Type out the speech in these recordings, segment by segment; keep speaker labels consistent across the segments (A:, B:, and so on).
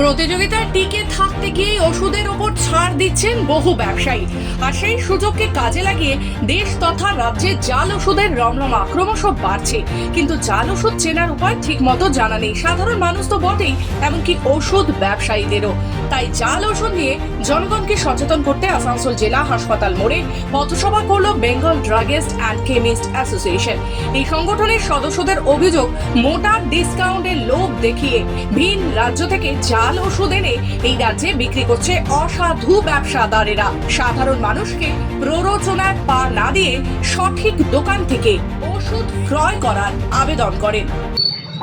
A: প্রতিযোগিতায় টিকে থাকতে গিয়ে ওষুধের ওপর ছাড় দিচ্ছেন বহু ব্যবসায়ী। আর সেই সুযোগকে কাজে লাগিয়ে দেশ তথা রাজ্যে জাল ওষুধের রমরমা ক্রমশ বাড়ছে। কিন্তু জাল ওষুধ চেনার উপায় ঠিক মতো জানা নেই। সাধারণ মানুষ তো বটেই, এমনকি ওষুধ ব্যবসায়ীদেরও। তাই জাল ওষুধ নিয়ে জনগণকে সচেতন করতে আসানসোল জেলা হাসপাতাল মোড়ে পথসভা করল Bengal druggist and chemist association. এই সংগঠনের সদস্যদের অভিযোগ, মোটা ডিসকাউন্টের লোভ দেখিয়ে ভিন রাজ্য থেকে জাল ওষুধ এনে এই রাজ্যে বিক্রি করছে অসাধু ব্যবসাদারেরা। সাধারণ মানুষকে প্ররোচনার পা না দিয়ে সঠিক দোকান থেকে ওষুধ ক্রয় করার আবেদন করেন।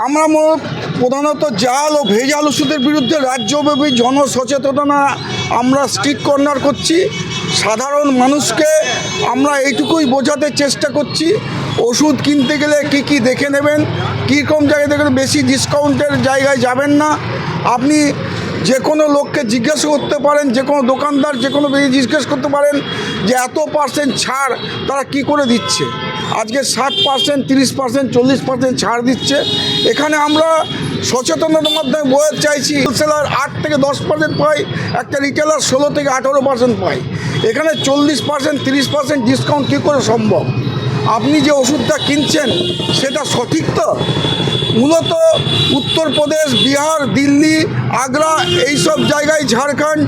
B: আমরা প্রধানত জাল ও ভেজাল ওষুধের বিরুদ্ধে রাজ্যব্যাপী জনসচেতনতা আমরা স্ট্রিট কর্নার করছি, সাধারণ মানুষকে আমরা এইটুকুই বোঝাতে চেষ্টা করছি। ওষুধ কিনতে গেলে কি কি দেখে নেবেন, কীরকম জায়গায় দেখেন, বেশি ডিসকাউন্টের জায়গায় যাবেন না। আপনি যে কোনো লোককে জিজ্ঞেস করতে পারেন, যে কোনো দোকানদার যে কোনো জিজ্ঞেস করতে পারেন যে এত পার্সেন্ট ছাড় তারা কি করে দিচ্ছে। আজকে ষাট পার্সেন্ট তিরিশ পার্সেন্ট চল্লিশ পার্সেন্ট ছাড় দিচ্ছে। এখানে আমরা সচেতনতার মাধ্যমে বোঝাতে চাইছি হোলসেলার আট থেকে দশ পার্সেন্ট পাই, একটা রিটেলার ষোলো থেকে আঠারো পার্সেন্ট পাই। এখানে চল্লিশ পার্সেন্ট তিরিশ পার্সেন্ট ডিসকাউন্ট কী করে সম্ভব? আপনি যে ওষুধটা কিনছেন, সেটা সঠিক তো? মূলত উত্তরপ্রদেশ, বিহার, দিল্লি, আগ্রা, এইসব জায়গায় ঝাড়খণ্ড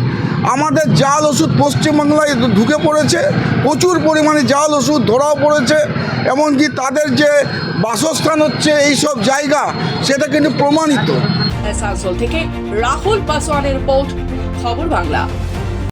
B: আমাদের জাল ওষুধ পশ্চিমবাংলায় ঢুকে পড়েছে, প্রচুর পরিমাণে জাল ওষুধ ধরাও পড়েছে, এমনকি তাদের যে বাসস্থান হচ্ছে এই সব জায়গা, সেটা কিন্তু প্রমাণিত।
A: থেকে রাহুল পাসওয়ানের রিপোর্ট, খবর বাংলা।